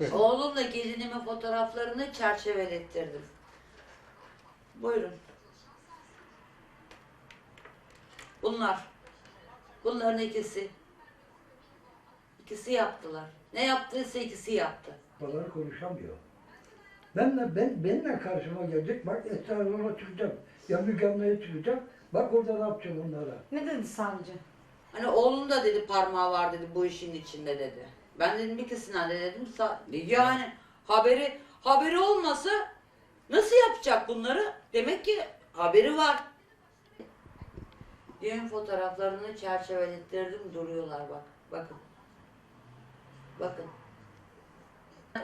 Oğlumla gelinimin fotoğraflarını çerçevelettirdim. Buyurun. Bunlar. Bunların ikisi. İkisi yaptılar. Ne yaptıysa ikisi yaptı. Babaları konuşamıyor. Benle, ben, benimle karşıma gelecek. Bak Esra Erol'a çıkacak. Ya Müge Anlı'ya çıkacak. Bak orada ne yapacak onlara. Ne dedi savcı? Hani oğlum da dedi parmağı var dedi bu işin içinde dedi. Ben dedim ikisinden de dedim yani haberi haberi olmasa nasıl yapacak bunları? Demek ki haberi var. Düğün fotoğraflarını çerçevelettirdim duruyorlar bak. Bakın. Bakın.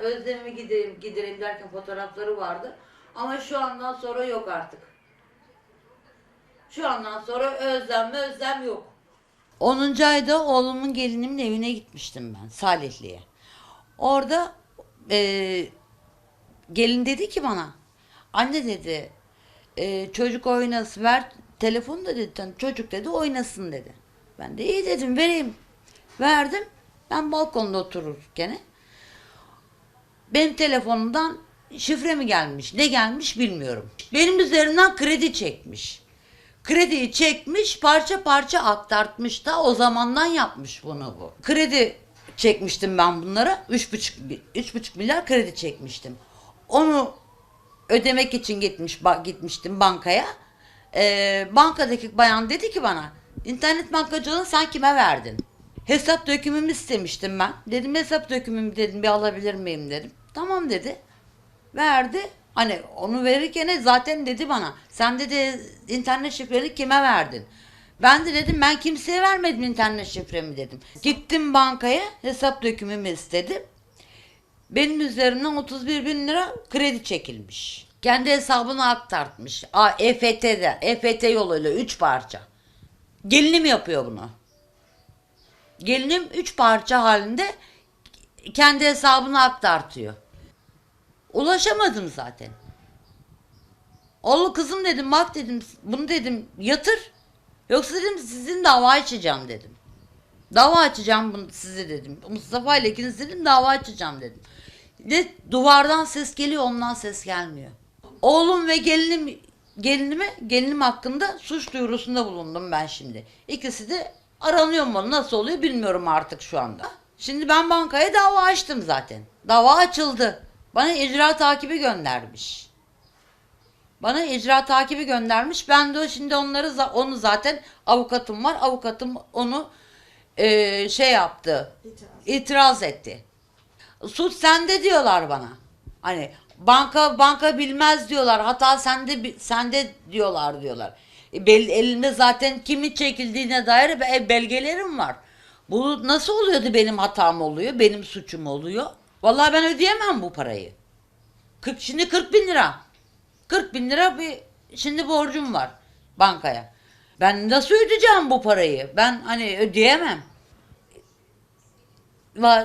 Özlemimi gidereyim, gidereyim derken fotoğrafları vardı. Ama şu andan sonra yok artık. Şu andan sonra özlem özlem yok. 10. ayda oğlumun gelinimin evine gitmiştim ben Salihli'ye. Orada eee, gelin dedi ki bana anne dedi eee, çocuk oynasın ver telefonu da dedi "Tamam, çocuk dedi oynasın dedi. Ben de iyi dedim vereyim. Verdim. Ben balkonda otururken benim telefonumdan şifre mi gelmiş ne gelmiş bilmiyorum. Benim üzerimden kredi çekmiş. Krediyi çekmiş parça parça aktartmış da o zamandan yapmış bunu bu. Kredi çekmiştim ben bunlara. 3,5 mi- üç buçuk milyar kredi çekmiştim. Onu ödemek için gitmiş gitmiştim bankaya. Ee, bankadaki bayan dedi ki bana internet bankacılığını sen kime verdin? Hesap dökümümü istemiştim ben. Dedim hesap dökümümü dedim bir alabilir miyim dedim. Tamam dedi. Verdi. Hani onu verirken zaten dedi bana sen dedi internet şifreni kime verdin? Ben de dedim ben kimseye vermedim internet şifremi dedim. Gittim bankaya hesap dökümümü istedim. Benim üzerimden 31 bin lira kredi çekilmiş. Kendi hesabına aktartmış. A, EFT'de, EFT yoluyla 3 parça. Gelinim yapıyor bunu. Gelinim 3 parça halinde kendi hesabına aktartıyor. Ulaşamadım zaten. Oğlum kızım dedim bak dedim bunu dedim yatır. Yoksa dedim sizin dava açacağım dedim. Dava açacağım bunu size dedim. Mustafa ile ikiniz dedim dava açacağım dedim. Ne duvardan ses geliyor ondan ses gelmiyor. Oğlum ve gelinim gelinime gelinim hakkında suç duyurusunda bulundum ben şimdi. İkisi de aranıyor mu nasıl oluyor bilmiyorum artık şu anda. Şimdi ben bankaya dava açtım zaten. Dava açıldı. Bana icra takibi göndermiş. Bana icra takibi göndermiş. Ben de şimdi onları onu zaten avukatım var. Avukatım onu eee, şey yaptı. itiraz etti. Suç sende diyorlar bana. Hani banka banka bilmez diyorlar. Hata sende sende diyorlar diyorlar. E, bel, elimde zaten kimin çekildiğine dair be- belgelerim var. Bu nasıl oluyordu benim hatam oluyor, benim suçum oluyor. Vallahi ben ödeyemem bu parayı. 40, şimdi 40 bin lira. 40 bin lira bir şimdi borcum var bankaya. Ben nasıl ödeyeceğim bu parayı? Ben hani ödeyemem.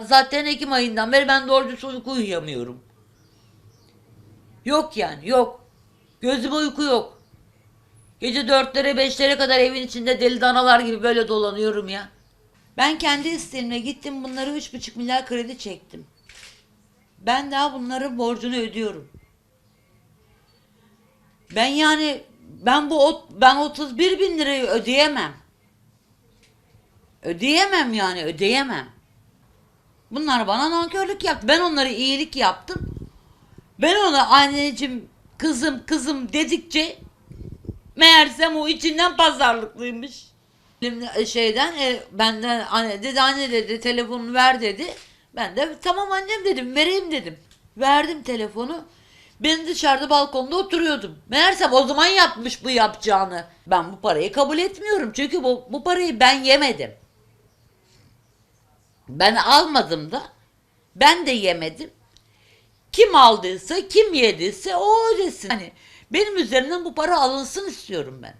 Zaten Ekim ayından beri ben doğru uyku uyuyamıyorum. Yok yani yok. Gözüme uyku yok. Gece dörtlere beşlere kadar evin içinde deli danalar gibi böyle dolanıyorum ya. Ben kendi isteğimle gittim bunları üç buçuk milyar kredi çektim. Ben daha bunların borcunu ödüyorum. Ben yani ben bu ot- ben 31 bin lirayı ödeyemem. Ödeyemem yani ödeyemem. Bunlar bana nankörlük yaptı. Ben onlara iyilik yaptım. Ben ona anneciğim, kızım, kızım dedikçe meğersem o içinden pazarlıklıymış. Elimde- Şeyden e, benden anne dedi anne dedi telefonu ver dedi. Ben de tamam annem dedim vereyim dedim. Verdim telefonu. Ben dışarıda balkonda oturuyordum. Meğersem o zaman yapmış bu yapacağını. Ben bu parayı kabul etmiyorum. Çünkü bu, bu parayı ben yemedim. Ben almadım da. Ben de yemedim. Kim aldıysa, kim yediyse o ödesin. Hani benim üzerimden bu para alınsın istiyorum ben.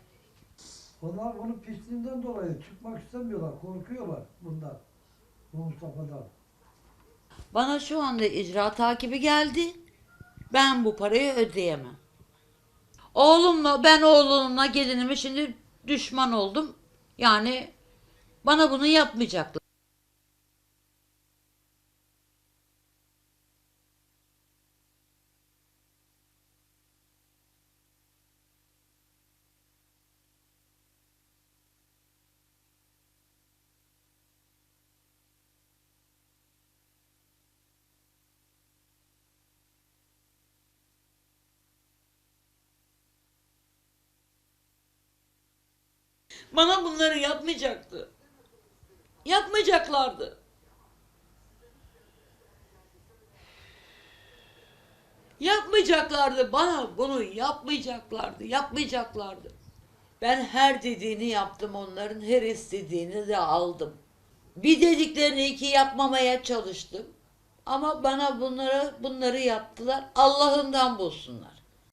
Onlar onun pisliğinden dolayı çıkmak istemiyorlar. Korkuyorlar bundan. Bu Mustafa'dan. Bana şu anda icra takibi geldi. Ben bu parayı ödeyemem. Oğlumla ben oğlumla gelinime şimdi düşman oldum. Yani bana bunu yapmayacaklar. Bana bunları yapmayacaktı. Yapmayacaklardı. Yapmayacaklardı bana bunu yapmayacaklardı, yapmayacaklardı. Ben her dediğini yaptım onların, her istediğini de aldım. Bir dediklerini iki yapmamaya çalıştım. Ama bana bunları bunları yaptılar. Allah'ından bulsunlar.